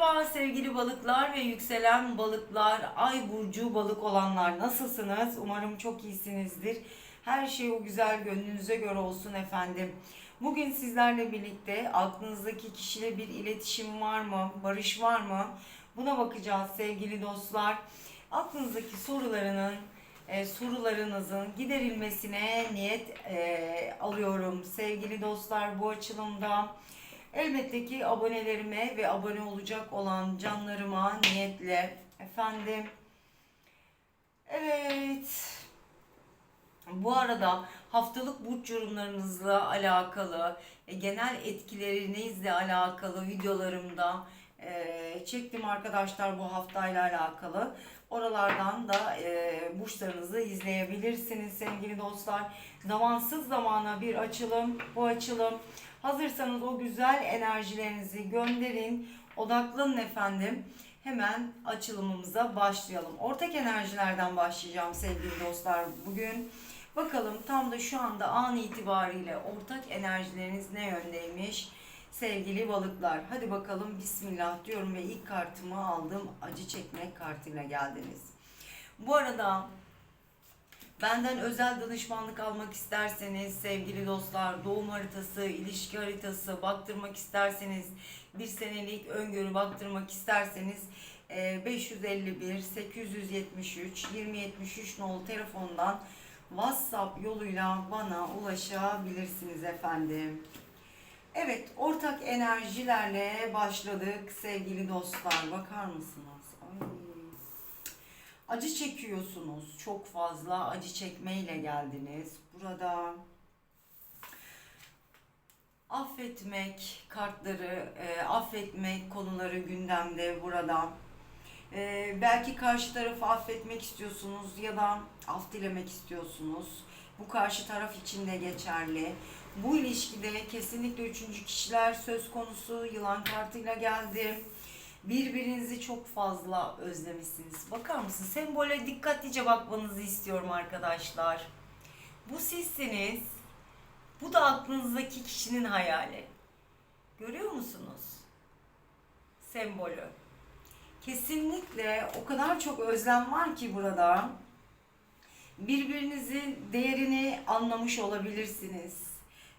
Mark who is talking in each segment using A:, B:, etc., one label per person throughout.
A: Merhaba sevgili balıklar ve yükselen balıklar, ay burcu balık olanlar nasılsınız? Umarım çok iyisinizdir. Her şey o güzel gönlünüze göre olsun efendim. Bugün sizlerle birlikte aklınızdaki kişiyle bir iletişim var mı? Barış var mı? Buna bakacağız sevgili dostlar. Aklınızdaki sorularının e, sorularınızın giderilmesine niyet e, alıyorum sevgili dostlar bu açılımda. Elbette ki abonelerime ve abone olacak olan canlarıma niyetle efendim. Evet. Bu arada haftalık burç yorumlarınızla alakalı, e, genel etkilerinizle alakalı videolarımda e, çektim arkadaşlar bu haftayla alakalı. Oralardan da e, burçlarınızı izleyebilirsiniz sevgili dostlar. Zamansız zamana bir açılım. Bu açılım hazırsanız o güzel enerjilerinizi gönderin. Odaklanın efendim. Hemen açılımımıza başlayalım. Ortak enerjilerden başlayacağım sevgili dostlar bugün. Bakalım tam da şu anda an itibariyle ortak enerjileriniz ne yöndeymiş? Sevgili balıklar, hadi bakalım Bismillah diyorum ve ilk kartımı aldım. Acı çekmek kartıyla geldiniz. Bu arada benden özel danışmanlık almak isterseniz sevgili dostlar, doğum haritası, ilişki haritası baktırmak isterseniz, bir senelik öngörü baktırmak isterseniz e, 551 873 2073 nolu telefondan WhatsApp yoluyla bana ulaşabilirsiniz efendim. Evet, ortak enerjilerle başladık sevgili dostlar. Bakar mısınız? Acı çekiyorsunuz. Çok fazla acı çekmeyle geldiniz. Burada affetmek kartları, e, affetmek konuları gündemde burada. E, belki karşı tarafı affetmek istiyorsunuz ya da af dilemek istiyorsunuz. Bu karşı taraf için de geçerli. Bu ilişkide kesinlikle üçüncü kişiler söz konusu. Yılan kartıyla geldi. Birbirinizi çok fazla özlemişsiniz. Bakar mısın? Sembole dikkatlice bakmanızı istiyorum arkadaşlar. Bu sizsiniz. Bu da aklınızdaki kişinin hayali. Görüyor musunuz? Sembolü. Kesinlikle o kadar çok özlem var ki burada. Birbirinizin değerini anlamış olabilirsiniz.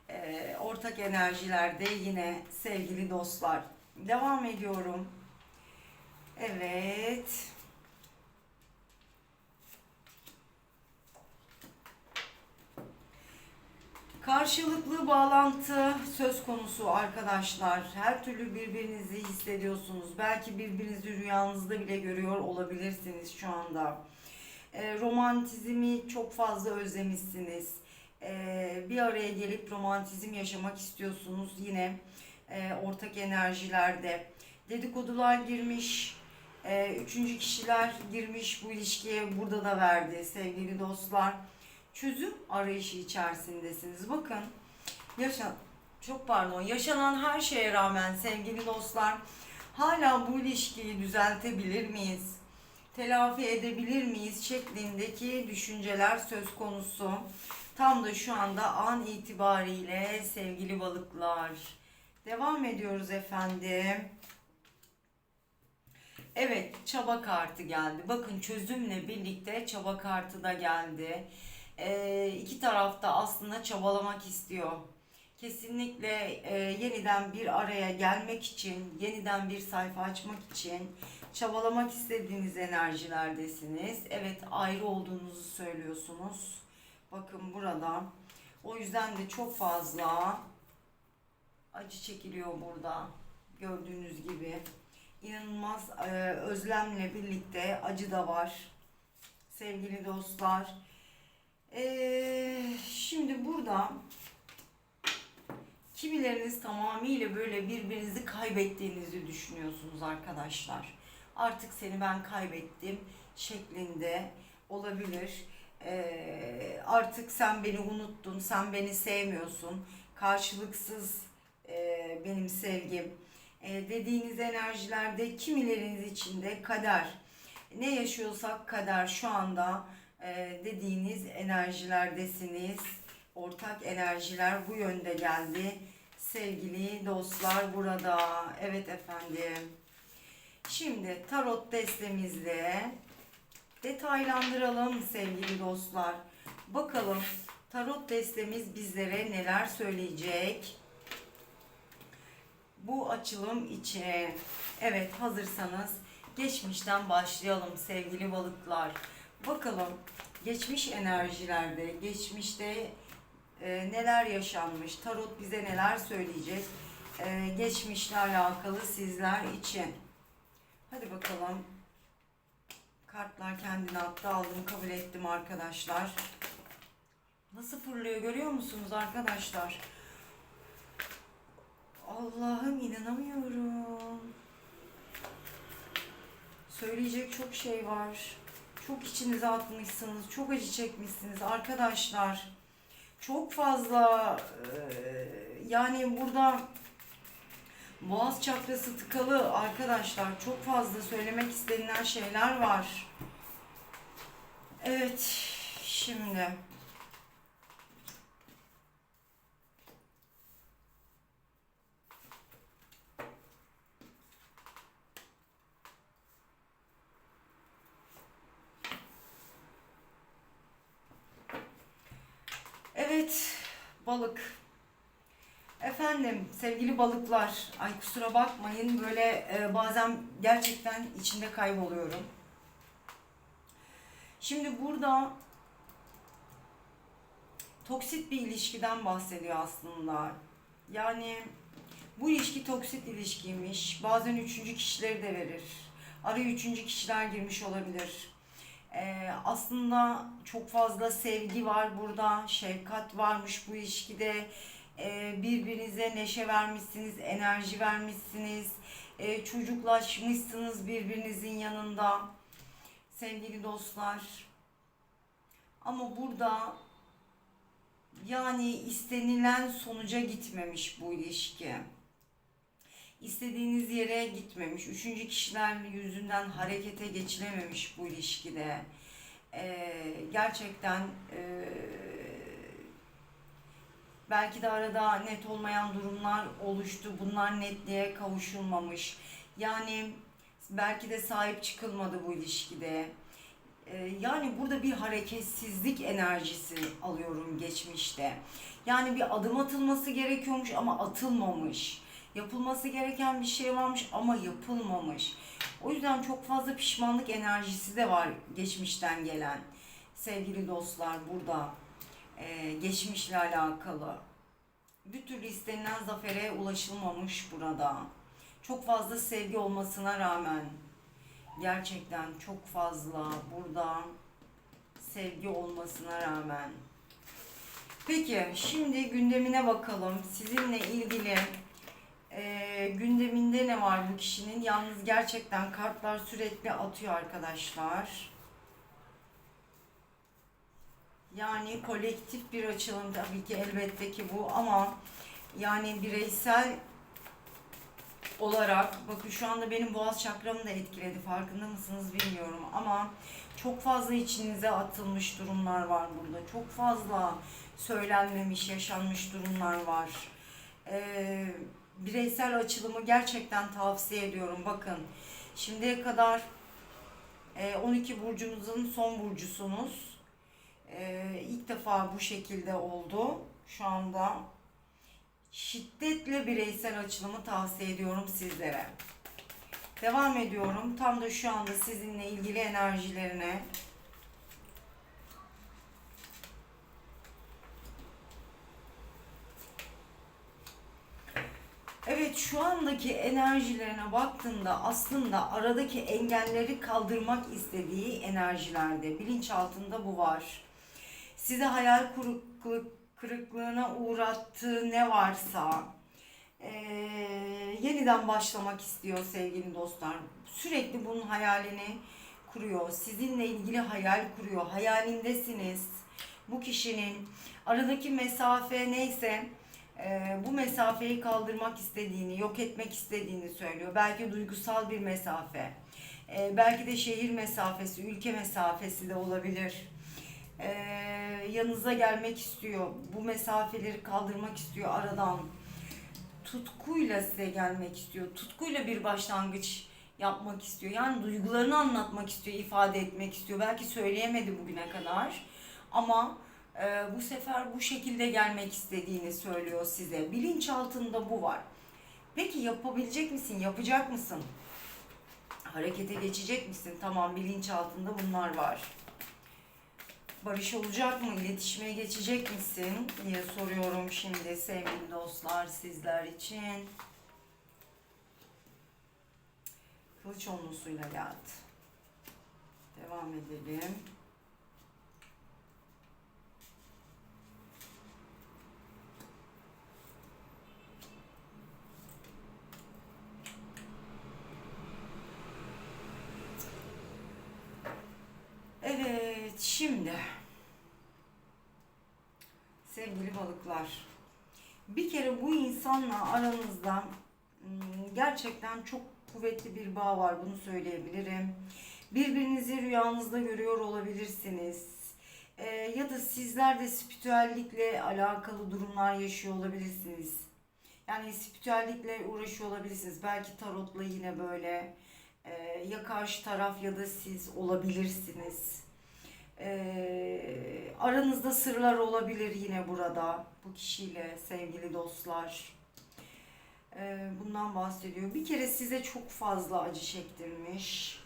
A: Ee, ortak enerjilerde yine sevgili dostlar. Devam ediyorum. Evet. Karşılıklı bağlantı söz konusu arkadaşlar. Her türlü birbirinizi hissediyorsunuz. Belki birbirinizi rüyanızda bile görüyor olabilirsiniz şu anda. E, romantizmi çok fazla özlemişsiniz. E, bir araya gelip romantizm yaşamak istiyorsunuz yine e, ortak enerjilerde. Dedikodular girmiş, e, üçüncü kişiler girmiş bu ilişkiye burada da verdi sevgili dostlar. Çözüm arayışı içerisindesiniz. Bakın yaşan çok pardon yaşanan her şeye rağmen sevgili dostlar hala bu ilişkiyi düzeltebilir miyiz? Telafi edebilir miyiz şeklindeki düşünceler söz konusu. Tam da şu anda an itibariyle sevgili balıklar. Devam ediyoruz efendim. Evet, çaba kartı geldi. Bakın çözümle birlikte çaba kartı da geldi. Ee, iki tarafta aslında çabalamak istiyor. Kesinlikle e, yeniden bir araya gelmek için, yeniden bir sayfa açmak için çabalamak istediğiniz enerjilerdesiniz. Evet, ayrı olduğunuzu söylüyorsunuz. Bakın burada. O yüzden de çok fazla acı çekiliyor burada. Gördüğünüz gibi inanılmaz e, özlemle birlikte acı da var. Sevgili dostlar. E, şimdi burada kimileriniz tamamıyla böyle birbirinizi kaybettiğinizi düşünüyorsunuz arkadaşlar. Artık seni ben kaybettim şeklinde olabilir. E, artık sen beni unuttun, sen beni sevmiyorsun. Karşılıksız e, benim sevgim e, dediğiniz enerjilerde kimileriniz için de kader. Ne yaşıyorsak kader şu anda e, dediğiniz enerjilerdesiniz. Ortak enerjiler bu yönde geldi. Sevgili dostlar burada. Evet efendim. Şimdi tarot destemizle detaylandıralım sevgili dostlar. Bakalım tarot destemiz bizlere neler söyleyecek? Bu açılım için. Evet hazırsanız geçmişten başlayalım sevgili balıklar. Bakalım geçmiş enerjilerde, geçmişte e, neler yaşanmış, tarot bize neler söyleyecek, e, geçmişle alakalı sizler için. Hadi bakalım. Kartlar kendini attı, aldım, kabul ettim arkadaşlar. Nasıl fırlıyor görüyor musunuz arkadaşlar? Allah'ım inanamıyorum. Söyleyecek çok şey var. Çok içinize atmışsınız, çok acı çekmişsiniz arkadaşlar. Çok fazla yani burada boğaz çakrası tıkalı arkadaşlar. Çok fazla söylemek istenilen şeyler var. Evet, şimdi Evet, balık. Efendim, sevgili balıklar, ay kusura bakmayın böyle e, bazen gerçekten içinde kayboluyorum. Şimdi burada toksit bir ilişkiden bahsediyor aslında. Yani bu ilişki toksit ilişkiymiş. Bazen üçüncü kişileri de verir. Araya üçüncü kişiler girmiş olabilir. Ee, aslında çok fazla sevgi var burada, şefkat varmış bu ilişkide. Ee, birbirinize neşe vermişsiniz, enerji vermişsiniz, Ee, çocuklaşmışsınız birbirinizin yanında. Sevgili dostlar. Ama burada yani istenilen sonuca gitmemiş bu ilişki. İstediğiniz yere gitmemiş. Üçüncü kişiler yüzünden harekete geçilememiş bu ilişkide. Ee, gerçekten ee, belki de arada net olmayan durumlar oluştu. Bunlar netliğe kavuşulmamış. Yani belki de sahip çıkılmadı bu ilişkide. Ee, yani burada bir hareketsizlik enerjisi alıyorum geçmişte. Yani bir adım atılması gerekiyormuş ama atılmamış. Yapılması gereken bir şey varmış ama yapılmamış. O yüzden çok fazla pişmanlık enerjisi de var geçmişten gelen. Sevgili dostlar burada e, geçmişle alakalı. Bir türlü istenilen zafere ulaşılmamış burada. Çok fazla sevgi olmasına rağmen gerçekten çok fazla burada sevgi olmasına rağmen. Peki şimdi gündemine bakalım. Sizinle ilgili e, gündeminde ne var bu kişinin? Yalnız gerçekten kartlar sürekli atıyor arkadaşlar. Yani kolektif bir açılım tabii ki elbette ki bu ama yani bireysel olarak bakın şu anda benim boğaz çakramı da etkiledi farkında mısınız bilmiyorum ama çok fazla içinize atılmış durumlar var burada. Çok fazla söylenmemiş, yaşanmış durumlar var. Ee, bireysel açılımı gerçekten tavsiye ediyorum. Bakın şimdiye kadar e, 12 burcumuzun son burcusunuz. E, ilk defa bu şekilde oldu. Şu anda şiddetle bireysel açılımı tavsiye ediyorum sizlere. Devam ediyorum. Tam da şu anda sizinle ilgili enerjilerine Evet şu andaki enerjilerine baktığında aslında aradaki engelleri kaldırmak istediği enerjilerde bilinçaltında bu var. Size hayal kırıklık, kırıklığına uğrattığı ne varsa eee, yeniden başlamak istiyor sevgili dostlar. Sürekli bunun hayalini kuruyor. Sizinle ilgili hayal kuruyor. Hayalindesiniz. Bu kişinin aradaki mesafe neyse e, bu mesafeyi kaldırmak istediğini, yok etmek istediğini söylüyor. Belki duygusal bir mesafe, e, belki de şehir mesafesi, ülke mesafesi de olabilir. E, yanınıza gelmek istiyor, bu mesafeleri kaldırmak istiyor aradan. Tutkuyla size gelmek istiyor, tutkuyla bir başlangıç yapmak istiyor. Yani duygularını anlatmak istiyor, ifade etmek istiyor. Belki söyleyemedi bugüne kadar ama e, bu sefer bu şekilde gelmek istediğini söylüyor size. Bilinçaltında bu var. Peki yapabilecek misin? Yapacak mısın? Harekete geçecek misin? Tamam bilinçaltında bunlar var. Barış olacak mı? İletişime geçecek misin? diye soruyorum şimdi sevgili dostlar sizler için. Kılıç onlusuyla geldi. Devam edelim. Evet, şimdi balıklar, bir kere bu insanla aranızda hmm, gerçekten çok kuvvetli bir bağ var, bunu söyleyebilirim. Birbirinizi rüyanızda görüyor olabilirsiniz. Ee, ya da sizler de spiritüellikle alakalı durumlar yaşıyor olabilirsiniz. Yani spiritüellikle uğraşıyor olabilirsiniz. Belki tarotla yine böyle ee, ya karşı taraf ya da siz olabilirsiniz. Ee, aranızda sırlar olabilir yine burada bu kişiyle sevgili dostlar. Ee, bundan bahsediyor. Bir kere size çok fazla acı çektirmiş.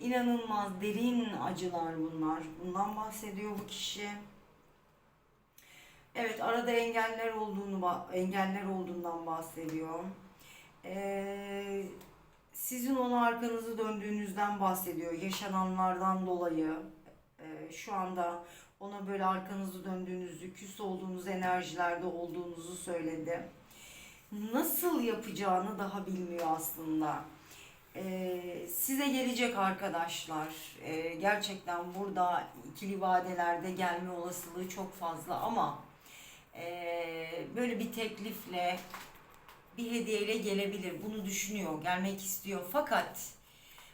A: İnanılmaz derin acılar bunlar. Bundan bahsediyor bu kişi. Evet arada engeller olduğunu engeller olduğundan bahsediyor. Ee, sizin ona arkanızı döndüğünüzden bahsediyor. Yaşananlardan dolayı e, şu anda ona böyle arkanızı döndüğünüzü, küs olduğunuz enerjilerde olduğunuzu söyledi. Nasıl yapacağını daha bilmiyor aslında. E, size gelecek arkadaşlar. E, gerçekten burada ikili vadelerde gelme olasılığı çok fazla ama e, böyle bir teklifle bir hediyeyle gelebilir. Bunu düşünüyor, gelmek istiyor. Fakat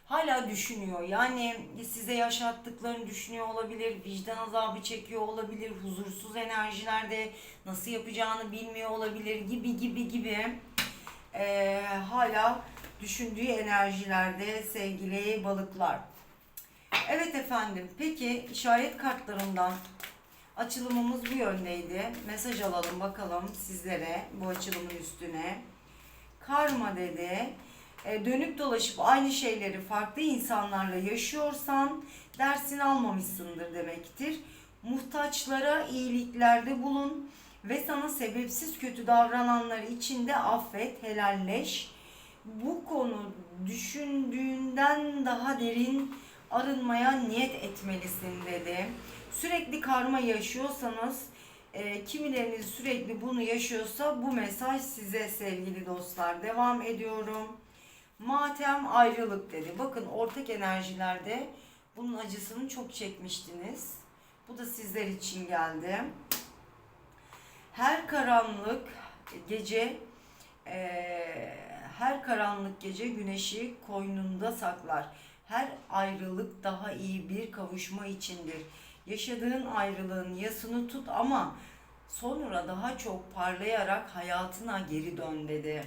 A: hala düşünüyor. Yani size yaşattıklarını düşünüyor olabilir, vicdan azabı çekiyor olabilir, huzursuz enerjilerde nasıl yapacağını bilmiyor olabilir gibi gibi gibi. Ee, hala düşündüğü enerjilerde sevgili balıklar. Evet efendim. Peki işaret kartlarından açılımımız bu yöndeydi. Mesaj alalım bakalım sizlere bu açılımın üstüne. Karma dedi. E, dönüp dolaşıp aynı şeyleri farklı insanlarla yaşıyorsan dersini almamışsındır demektir. Muhtaçlara iyiliklerde bulun ve sana sebepsiz kötü davrananlar için de affet, helalleş. Bu konu düşündüğünden daha derin arınmaya niyet etmelisin dedi. Sürekli karma yaşıyorsanız e, kimileriniz sürekli bunu yaşıyorsa bu mesaj size sevgili dostlar. Devam ediyorum. Matem ayrılık dedi. Bakın ortak enerjilerde bunun acısını çok çekmiştiniz. Bu da sizler için geldi. Her karanlık gece e, her karanlık gece güneşi koynunda saklar. Her ayrılık daha iyi bir kavuşma içindir. Yaşadığın ayrılığın yasını tut ama sonra daha çok parlayarak hayatına geri dön dedi.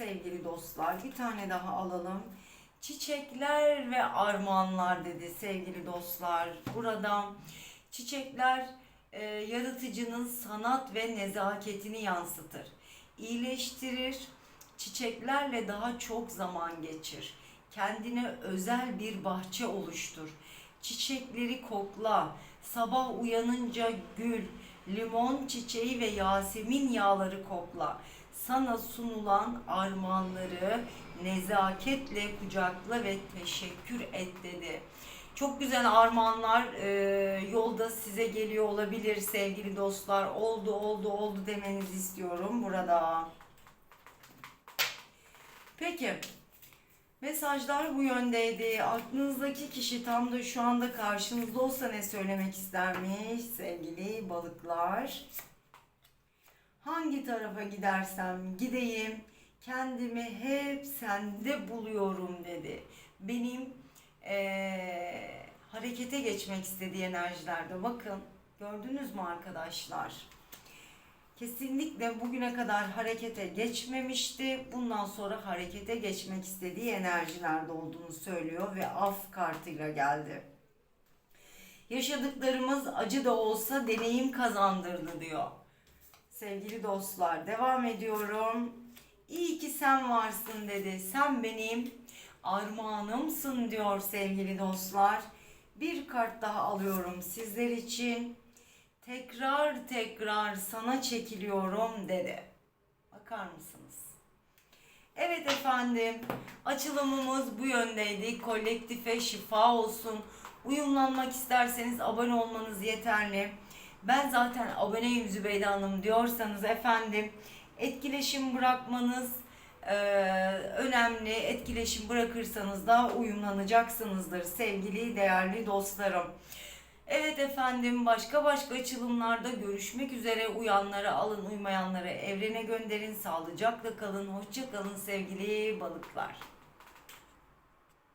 A: Sevgili dostlar bir tane daha alalım. Çiçekler ve armağanlar dedi sevgili dostlar. Burada çiçekler e, yaratıcının sanat ve nezaketini yansıtır. İyileştirir, çiçeklerle daha çok zaman geçir. Kendine özel bir bahçe oluştur çiçekleri kokla, sabah uyanınca gül, limon çiçeği ve yasemin yağları kokla. Sana sunulan armağanları nezaketle kucakla ve teşekkür et dedi. Çok güzel armağanlar e, yolda size geliyor olabilir sevgili dostlar. Oldu oldu oldu demenizi istiyorum burada. Peki Mesajlar bu yöndeydi. Aklınızdaki kişi tam da şu anda karşınızda olsa ne söylemek istermiş sevgili balıklar? Hangi tarafa gidersem gideyim kendimi hep sende buluyorum dedi. Benim ee, harekete geçmek istediği enerjilerde bakın gördünüz mü arkadaşlar? kesinlikle bugüne kadar harekete geçmemişti. Bundan sonra harekete geçmek istediği enerjilerde olduğunu söylüyor ve af kartıyla geldi. Yaşadıklarımız acı da olsa deneyim kazandırdı diyor. Sevgili dostlar devam ediyorum. İyi ki sen varsın dedi. Sen benim armağanımsın diyor sevgili dostlar. Bir kart daha alıyorum sizler için. Tekrar tekrar sana çekiliyorum dedi. Bakar mısınız? Evet efendim. Açılımımız bu yöndeydi. Kolektife şifa olsun. Uyumlanmak isterseniz abone olmanız yeterli. Ben zaten aboneyim Zübeyde Hanım diyorsanız efendim etkileşim bırakmanız eee, önemli. Etkileşim bırakırsanız da uyumlanacaksınızdır sevgili değerli dostlarım. Evet efendim başka başka açılımlarda görüşmek üzere. Uyanları alın uymayanları evrene gönderin. Sağlıcakla kalın. Hoşça kalın sevgili balıklar.